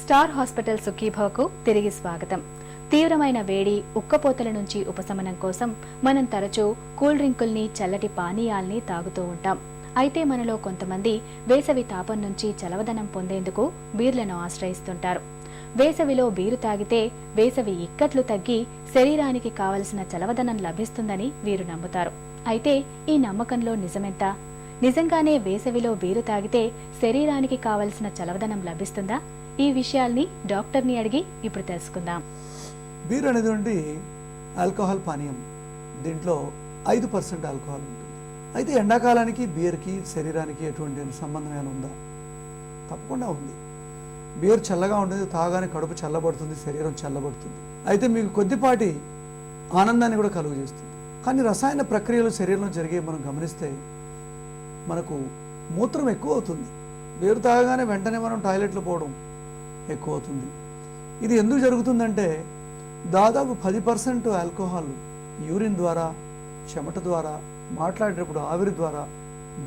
Star hospital సుఖీభవకు తిరిగి స్వాగతం. తీవ్రమైన వేడి ఉక్కపోతల నుంచి ఉపశమనం కోసం మనం తరచూ కూల్ డ్రింకుల్ని చల్లటి పానీయాల్ని తాగుతూ ఉంటాం. అయితే మనలో కొంతమంది వేసవి తాపం నుంచి చలవదనం పొందేందుకు బీర్లను ఆశ్రయిస్తుంటారు. వేసవిలో బీరు తాగితే వేసవి ఇక్కట్లు తగ్గి శరీరానికి కావలసిన చలవదనం లభిస్తుందని వీరు నమ్ముతారు. అయితే ఈ నమ్మకంలో నిజమెంత? నిజంగానే వేసవిలో బీరు తాగితే శరీరానికి కావలసిన చలవదనం లభిస్తుందా? ఈ విషయాల్ని డాక్టర్ని అడిగి ఇప్పుడు తెలుసుకుందాం. బీర్ అనేటువంటి ఆల్కహాల్ పానీయం. దీంట్లో ఐదు పర్సెంట్ ఆల్కహాల్ ఉంటుంది. అయితే ఎండాకాలానికి బీర్కి శరీరానికి ఎటువంటి సంబంధం ఏమైనా ఉందా? తప్పకుండా ఉంది. బీర్ చల్లగా ఉంటుంది తాగానే కడుపు చల్లబడుతుంది శరీరం చల్లబడుతుంది. అయితే మీకు కొద్దిపాటి ఆనందాన్ని కూడా కలుగజేస్తుంది కానీ రసాయన ప్రక్రియలు శరీరంలో జరిగే మనం గమనిస్తే మనకు మూత్రం ఎక్కువ అవుతుంది. బీరు తాగగానే వెంటనే మనం టాయిలెట్లు పోవడం ఎక్కువ అవుతుంది ఇది ఎందుకు జరుగుతుందంటే దాదాపు పది పర్సెంట్ ఆల్కహాల్ యూరిన్ ద్వారా చెమట ద్వారా మాట్లాడేటప్పుడు ఆవిరి ద్వారా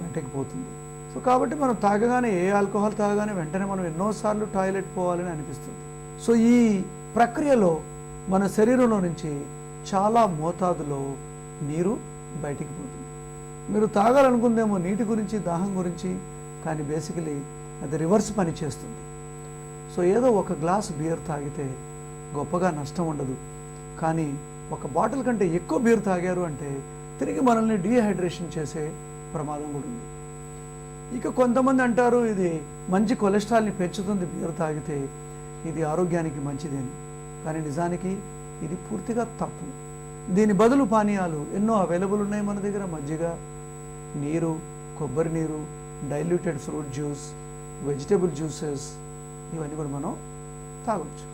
బయటకు పోతుంది. సో కాబట్టి మనం తాగగానే ఏ ఆల్కహాల్ తాగగానే వెంటనే మనం ఎన్నోసార్లు టాయిలెట్ పోవాలని అనిపిస్తుంది. సో ఈ ప్రక్రియలో మన శరీరంలో నుంచి చాలా మోతాదులో నీరు బయటికి పోతుంది. మీరు తాగాలనుకుందేమో నీటి గురించి దాహం గురించి కానీ బేసికలీ అది రివర్స్ పని చేస్తుంది. సో ఏదో ఒక గ్లాస్ బీర్ తాగితే గొప్పగా నష్టం ఉండదు. కానీ ఒక బాటిల్ కంటే ఎక్కువ బీర్ తాగారు అంటే తిరిగి మనల్ని డీహైడ్రేషన్ చేసే ప్రమాదం కూడా ఉంది. ఇక కొంతమంది అంటారు ఇది మంచి కొలెస్ట్రాల్ని పెంచుతుంది బీర్ తాగితే ఇది ఆరోగ్యానికి మంచిదని కానీ నిజానికి ఇది పూర్తిగా తప్పు. దీని బదులు పానీయాలు ఎన్నో అవైలబుల్ ఉన్నాయి మన దగ్గర. మజ్జిగ నీరు కొబ్బరి నీరు diluted fruit juice vegetable juices ఇవన్నీ కూడా మనం తాగొచ్చు.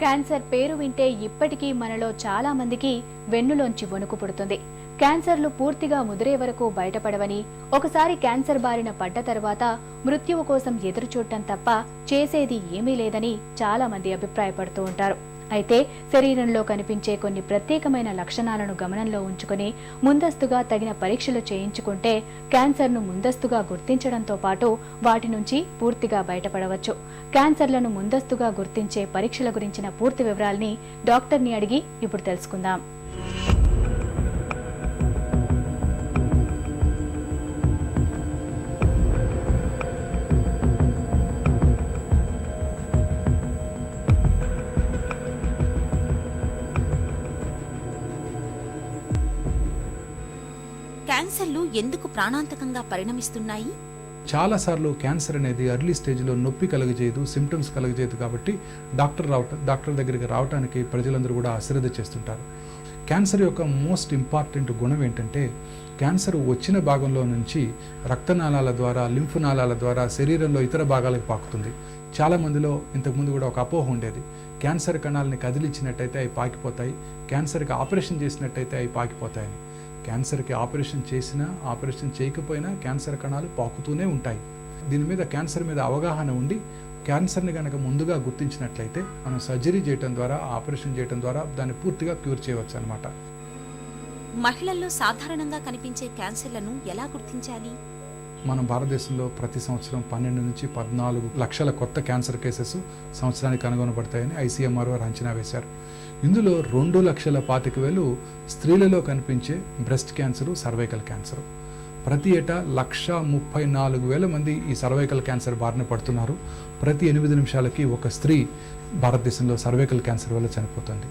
క్యాన్సర్ పేరు వింటే ఇప్పటికీ మనలో చాలా మందికి వెన్నులోంచి వణుకు పుడుతుంది. క్యాన్సర్లు పూర్తిగా ముదిరే వరకు బయటపడవని ఒకసారి క్యాన్సర్ బారిన పడ్డ తర్వాత మృత్యువు కోసం ఎదురు చూడటం తప్ప చేసేది ఏమీ లేదని చాలా మంది అభిప్రాయపడుతూ ఉంటారు. అయితే శరీరంలో కనిపించే కొన్ని ప్రత్యేకమైన లక్షణాలను గమనంలో ఉంచుకుని ముందస్తుగా తగిన పరీక్షలు చేయించుకుంటే క్యాన్సర్ను ముందస్తుగా గుర్తించడంతో పాటు వాటి నుంచి పూర్తిగా బయటపడవచ్చు. క్యాన్సర్లను ముందస్తుగా గుర్తించే పరీక్షల గురించిన పూర్తి వివరాల్ని డాక్టర్ని అడిగి ఇప్పుడు తెలుసుకుందాం. ఎందుకు ప్రాణాంతకంగా పరిణమిస్తున్నాయి? చాలాసార్లు క్యాన్సర్ అనేది ఎర్లీ స్టేజ్లో నొప్పి కలగజేయదు సిమ్టమ్స్ కలగజేయదు కాబట్టి డాక్టర్ రావటం డాక్టర్ దగ్గరికి రావడానికి ప్రజలందరూ కూడా అశ్రద్ధ చేస్తుంటారు. క్యాన్సర్ యొక్క మోస్ట్ ఇంపార్టెంట్ గుణం ఏంటంటే క్యాన్సర్ వచ్చిన భాగంలో నుంచి రక్తనాళాల ద్వారా లింఫ్ నాళాల ద్వారా శరీరంలో ఇతర భాగాలకు పాకుతుంది. చాలా మందిలో ఇంతకుముందు కూడా ఒక అపోహ ఉండేది. క్యాన్సర్ కణాలని కదిలించినట్టయితే అవి పాకిపోతాయి క్యాన్సర్కి ఆపరేషన్ చేసినట్టయితే అవి పాకిపోతాయని. క్యాన్సర్కి ఆపరేషన్ చేసినా ఆపరేషన్ చేయకపోయినా క్యాన్సర్ కణాలు పాకుతూనే ఉంటాయి. దీని మీద క్యాన్సర్ మీద అవగాహన ఉండి క్యాన్సర్ని కనుక ముందుగా గుర్తించినట్లయితే మనం సర్జరీ చేయడం ద్వారా ఆపరేషన్ చేయడం ద్వారా దాన్ని పూర్తిగా క్యూర్ చేయవచ్చు అనమాట మహిళల్లో సాధారణంగా కనిపించే క్యాన్సర్లను ఎలా గుర్తించాలి? మన భారతదేశంలో ప్రతి సంవత్సరం పన్నెండు నుంచి పద్నాలుగు లక్షల కొత్త క్యాన్సర్ కేసెస్ సంవత్సరానికి కనుగొనబడతాయని ఐసీఎంఆర్ వారు అంచనా వేశారు. ఇందులో రెండు లక్షల పాతిక వేలు స్త్రీలలో కనిపించే బ్రెస్ట్ క్యాన్సరు సర్వైకల్ క్యాన్సర్. ప్రతి ఏటా లక్ష ముప్పై నాలుగు వేల మంది ఈ సర్వైకల్ క్యాన్సర్ బారిన పడుతున్నారు. ప్రతి ఎనిమిది నిమిషాలకి ఒక స్త్రీ భారతదేశంలో సర్వైకల్ క్యాన్సర్ వల్ల చనిపోతుంది.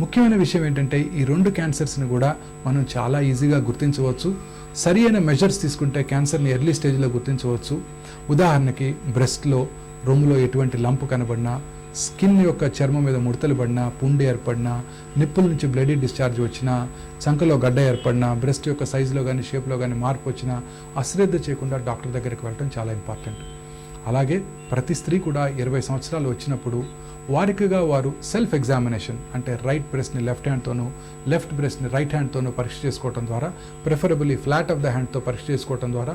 ముఖ్యమైన విషయం ఏంటంటే ఈ రెండు క్యాన్సర్స్ని కూడా మనం చాలా ఈజీగా గుర్తించవచ్చు. సరి అయిన మెజర్స్ తీసుకుంటే క్యాన్సర్ని ఎర్లీ స్టేజ్లో గుర్తించవచ్చు. ఉదాహరణకి బ్రెస్ట్లో రొమ్ములో ఎటువంటి లంపు కనబడినా స్కిన్ యొక్క చర్మం మీద ముడతలు పడినా పుండు ఏర్పడినా నిప్పుల నుంచి బ్లడ్ డిశ్చార్జ్ వచ్చినా చంకలో గడ్డ ఏర్పడినా బ్రెస్ట్ యొక్క సైజులో కానీ షేప్లో కానీ మార్పు వచ్చినా అశ్రద్ధ చేయకుండా డాక్టర్ దగ్గరికి వెళ్ళడం చాలా ఇంపార్టెంట్ అలాగే ప్రతి స్త్రీ కూడా ఇరవై సంవత్సరాలు వచ్చినప్పుడు వారికిగా వారు సెల్ఫ్ ఎగ్జామినేషన్ అంటే రైట్ బ్రెస్ట్ని లెఫ్ట్ హ్యాండ్తోనూ లెఫ్ట్ బ్రెస్ట్ని రైట్ హ్యాండ్తోనూ పరీక్ష చేసుకోవడం ద్వారా ప్రిఫరబుల్లీ ఫ్లాట్ ఆఫ్ ద హ్యాండ్తో పరీక్ష చేసుకోవడం ద్వారా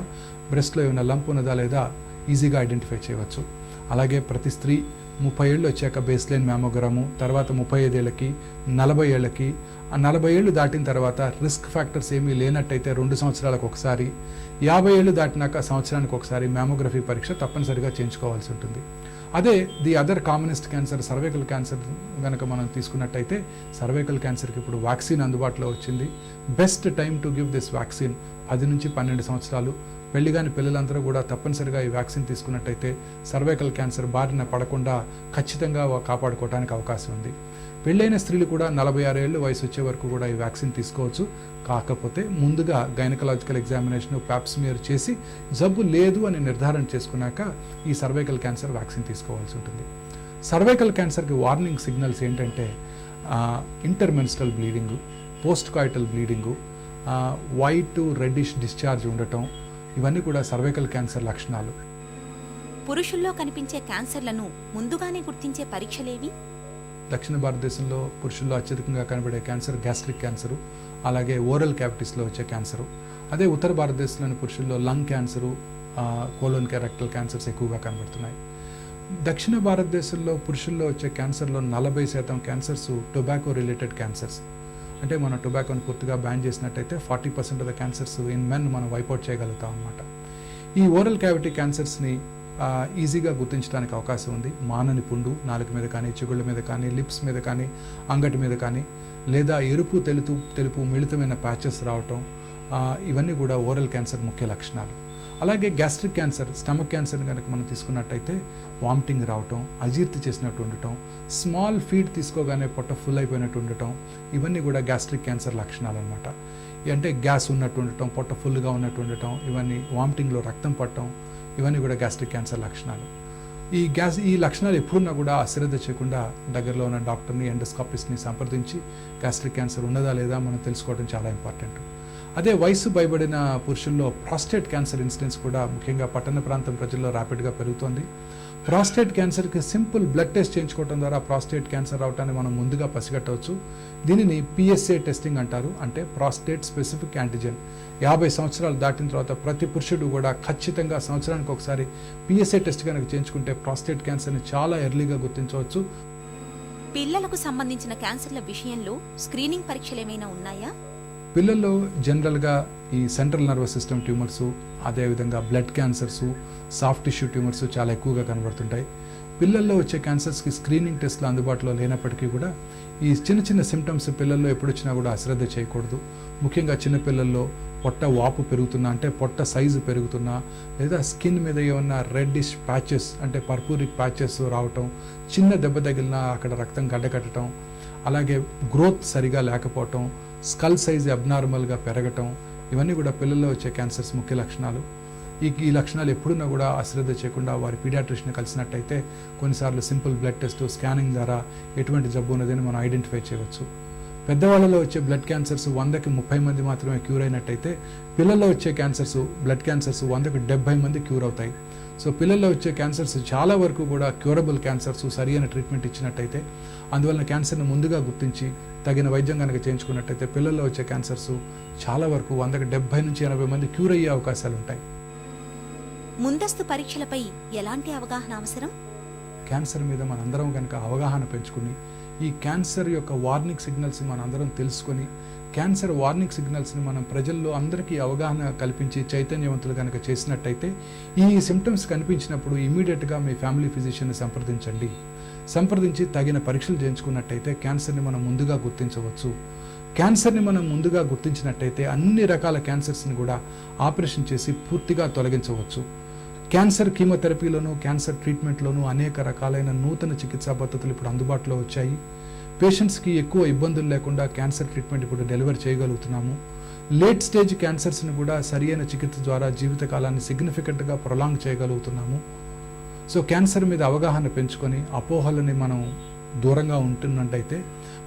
బ్రెస్ట్లో ఏమైనా లంప్ ఉన్నదా లేదా ఈజీగా ఐడెంటిఫై చేయవచ్చు. అలాగే ప్రతి స్త్రీ ముప్పై ఏళ్ళు వచ్చాక బేస్ లైన్ మ్యామోగ్రాము తర్వాత ముప్పై ఐదేళ్ళకి నలభై ఏళ్ళకి ఆ నలభై ఏళ్ళు దాటిన తర్వాత రిస్క్ ఫ్యాక్టర్స్ ఏమీ లేనట్టయితే రెండు సంవత్సరాలకు ఒకసారి యాభై ఏళ్ళు దాటినాక సంవత్సరానికి ఒకసారి మ్యామోగ్రఫీ పరీక్ష తప్పనిసరిగా చేయించుకోవాల్సి ఉంటుంది. అదే the other commonest cancer cervical cancer కనుక మనం తీసుకున్నట్టయితే సర్వైకల్ క్యాన్సర్కి ఇప్పుడు వ్యాక్సిన్ అందుబాటులో వచ్చింది. Best time to give this vaccine పది నుంచి పన్నెండు సంవత్సరాలు పెళ్ళి కాని పిల్లలందరూ కూడా తప్పనిసరిగా ఈ వ్యాక్సిన్ తీసుకున్నట్టయితే సర్వైకల్ క్యాన్సర్ బారిన పడకుండా ఖచ్చితంగా కాపాడుకోవడానికి అవకాశం ఉంది. పెళ్ళైన స్త్రీలు కూడా నలభై ఆరు ఏళ్ళు వయసు వచ్చే వరకు కూడా ఈ వ్యాక్సిన్ తీసుకోవచ్చు. కాకపోతే ముందుగా గైనకలాజికల్ ఎగ్జామినేషన్ ప్యాప్స్మియర్ చేసి జబ్బు లేదు అని నిర్ధారణ చేసుకున్నాక ఈ సర్వైకల్ క్యాన్సర్ వ్యాక్సిన్ తీసుకోవాల్సి ఉంటుంది. సర్వైకల్ క్యాన్సర్కి వార్నింగ్ సిగ్నల్స్ ఏంటంటే intermenstrual bleeding post coital bleeding white reddish discharge ఉండటం ఇవన్నీ కూడా సర్వైకల్ క్యాన్సర్ లక్షణాలు. పురుషుల్లో కనిపించే క్యాన్సర్లను ముందుగానే గుర్తించే పరీక్షలేవి? దక్షిణ భారతదేశంలో పురుషుల్లో అత్యధికంగా కనబడే క్యాన్సర్ గ్యాస్ట్రిక్ క్యాన్సరు అలాగే ఓరల్ క్యావిటీస్లో వచ్చే క్యాన్సరు. అదే ఉత్తర భారతదేశంలోని పురుషుల్లో lung cancer colon rectal cancers ఎక్కువగా కనబడుతున్నాయి. దక్షిణ భారతదేశంలో పురుషుల్లో వచ్చే క్యాన్సర్లో నలభై శాతం క్యాన్సర్స్ టొబాకో రిలేటెడ్ క్యాన్సర్స్. అంటే మనం టొబాకోని పూర్తిగా బ్యాన్ చేసినట్టయితే forty percent of the cancers in men మనం వైపౌట్ చేయగలుగుతాం అనమాట ఈ ఓరల్ క్యావిటీ క్యాన్సర్స్ని ఈజీగా గుర్తించడానికి అవకాశం ఉంది. మానని పుండు నాలుక మీద కానీ చిగుళ్ళ మీద కానీ లిప్స్ మీద కానీ అంగటి మీద కానీ లేదా ఎరుపు తెలుపు తెలుపు మిళితమైన ప్యాచెస్ రావటం ఇవన్నీ కూడా ఓరల్ క్యాన్సర్ ముఖ్య లక్షణాలు. అలాగే గ్యాస్ట్రిక్ క్యాన్సర్ స్టమక్ క్యాన్సర్ కనుక మనం తీసుకున్నట్టయితే వామిటింగ్ రావటం అజీర్తి చేసినట్టు ఉండటం స్మాల్ ఫీడ్ తీసుకోగానే పొట్ట ఫుల్ అయిపోయినట్టు ఉండటం ఇవన్నీ కూడా గ్యాస్ట్రిక్ క్యాన్సర్ లక్షణాలు అనమాట అంటే గ్యాస్ ఉన్నట్టు ఉండటం పొట్ట ఫుల్గా ఉన్నట్టు ఉండటం ఇవన్నీ వామిటింగ్లో రక్తం పట్టడం ఇవన్నీ కూడా గ్యాస్ట్రిక్ క్యాన్సర్ లక్షణాలు. ఈ గ్యాస్ ఈ లక్షణాలు ఎప్పుడున్నా కూడా అశ్రద్ధ చేయకుండా దగ్గరలో ఉన్న డాక్టర్ని ఎండోస్కాపిస్ట్ని సంప్రదించి గ్యాస్ట్రిక్ క్యాన్సర్ ఉన్నదా లేదా మనం తెలుసుకోవడం చాలా ఇంపార్టెంట్. అదే వయసు భయపడిన పురుషుల్లో ప్రాస్టేట్ క్యాన్సర్ ఇన్సిడెన్స్ కూడా ముఖ్యంగా పట్టణ ప్రాంతం ప్రజల్లో ర్యాపిడ్గా పెరుగుతోంది. ప్రాస్టేట్ క్యాన్సర్కి సింపుల్ బ్లడ్ టెస్ట్ చేయించుకోవడం ద్వారా ప్రాస్టేట్ క్యాన్సర్ రావటాన్ని మనం ముందుగా పసిగట్టవచ్చు. దీనిని పిఎస్ఏ టెస్టింగ్ అంటారు. అంటే ప్రాస్టేట్ స్పెసిఫిక్ యాంటిజెన్ యాభై సంవత్సరాలు దాటిన తర్వాత ప్రతి పురుషుడు కూడా ఖచ్చితంగా సంవత్సరానికి ఒకసారి పిఎస్ఏ టెస్ట్ కనుక చేయించుకుంటే ప్రాస్టేట్ క్యాన్సర్ని చాలా ఎర్లీగా గుర్తించవచ్చు. పిల్లలకు సంబంధించిన క్యాన్సర్ల విషయంలో స్క్రీనింగ్ పరీక్షలు ఏమైనా ఉన్నాయా? పిల్లల్లో జనరల్గా ఈ సెంట్రల్ నర్వస్ సిస్టమ్ ట్యూమర్స్ అదేవిధంగా blood cancers soft tissue tumours చాలా ఎక్కువగా కనబడుతుంటాయి. పిల్లల్లో వచ్చే క్యాన్సర్స్కి స్క్రీనింగ్ టెస్ట్లు అందుబాటులో లేనప్పటికీ కూడా ఈ చిన్న చిన్న సిమ్టమ్స్ పిల్లల్లో ఎప్పుడొచ్చినా కూడా అశ్రద్ధ చేయకూడదు. ముఖ్యంగా చిన్న పిల్లల్లో పొట్ట వాపు పెరుగుతున్నా అంటే పొట్ట సైజు పెరుగుతున్నా లేదా స్కిన్ మీద ఏమన్నా రెడ్డిష్ ప్యాచెస్ అంటే పర్పూరిక్ ప్యాచెస్ రావటం చిన్న దెబ్బ తగిలినా అక్కడ రక్తం గడ్డకట్టడం అలాగే గ్రోత్ సరిగా లేకపోవటం స్కల్ సైజ్ అబ్నార్మల్గా పెరగటం ఇవన్నీ కూడా పిల్లల్లో వచ్చే క్యాన్సర్స్ ముఖ్య లక్షణాలు. ఈ ఈ లక్షణాలు ఎప్పుడున్నా కూడా అశ్రద్ధ చేయకుండా వారి పీడియాట్రిషన్ కలిసినట్టయితే కొన్నిసార్లు సింపుల్ బ్లడ్ టెస్ట్ స్కానింగ్ ద్వారా ఎటువంటి జబ్బు ఉన్నదని మనం ఐడెంటిఫై చేయవచ్చు. పెద్దవాళ్ళలో వచ్చే బ్లడ్ క్యాన్సర్స్ వందకి ముప్పై మంది మాత్రమే క్యూర్ అయినట్టయితే పిల్లల్లో వచ్చే క్యాన్సర్స్ బ్లడ్ క్యాన్సర్స్ వందకి డెబ్బై మంది క్యూర్ అవుతాయి. సో పిల్లల్లో వచ్చే క్యాన్సర్స్ చాలా వరకు కూడా క్యూరబుల్ క్యాన్సర్స్ సరైన ట్రీట్మెంట్ ఇచ్చినట్టయితే అందువలన క్యాన్సర్ని ముందుగా గుర్తించి తగిన వైద్యం కనుక చేయించుకున్నట్టయితే పిల్లల్లో వచ్చే క్యాన్సర్స్ చాలా వరకు వందకి డెబ్బై నుంచి ఎనభై మంది క్యూర్ అయ్యే అవకాశాలు ఉంటాయి. ముందస్తు పరీక్షలపై ఎలాంటి అవగాహన అవసరం? క్యాన్సర్ మీద మనందరం కనుక అవగాహన పెంచుకుని ఈ క్యాన్సర్ యొక్క వార్నింగ్ సిగ్నల్స్ మనందరం తెలుసుకొని క్యాన్సర్ వార్నింగ్ సిగ్నల్స్ని మనం ప్రజల్లో అందరికీ అవగాహన కల్పించి చైతన్యవంతులు కనుక చేసినట్టయితే ఈ సిమ్టమ్స్ కనిపించినప్పుడు ఇమీడియట్గా మీ ఫ్యామిలీ ఫిజిషియన్ని సంప్రదించండి. సంప్రదించి తగిన పరీక్షలు చేయించుకున్నట్టయితే క్యాన్సర్ని మనం ముందుగా గుర్తించవచ్చు. క్యాన్సర్ని మనం ముందుగా గుర్తించినట్టయితే అన్ని రకాల క్యాన్సర్స్ని కూడా ఆపరేషన్ చేసి పూర్తిగా తొలగించవచ్చు. క్యాన్సర్ కీమోథెరపీలోను క్యాన్సర్ ట్రీట్మెంట్లోనూ అనేక రకాలైన నూతన చికిత్సా పద్ధతులు ఇప్పుడు అందుబాటులో వచ్చాయి. పేషెంట్స్కి ఎక్కువ ఇబ్బందులు లేకుండా క్యాన్సర్ ట్రీట్మెంట్ ఇప్పుడు డెలివర్ చేయగలుగుతున్నాము. లేట్ స్టేజ్ క్యాన్సర్స్ని కూడా సరియైన చికిత్స ద్వారా జీవితకాలాన్ని సిగ్నిఫికెంట్గా ప్రొలాంగ్ చేయగలుగుతున్నాము. సో క్యాన్సర్ మీద అవగాహన పెంచుకొని అపోహలని మనం దూరంగా ఉంటున్నట్టయితే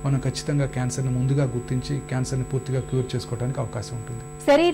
మనం ఖచ్చితంగా క్యాన్సర్ని ముందుగా గుర్తించి క్యాన్సర్ని పూర్తిగా క్యూర్ చేసుకోవడానికి అవకాశం ఉంటుంది.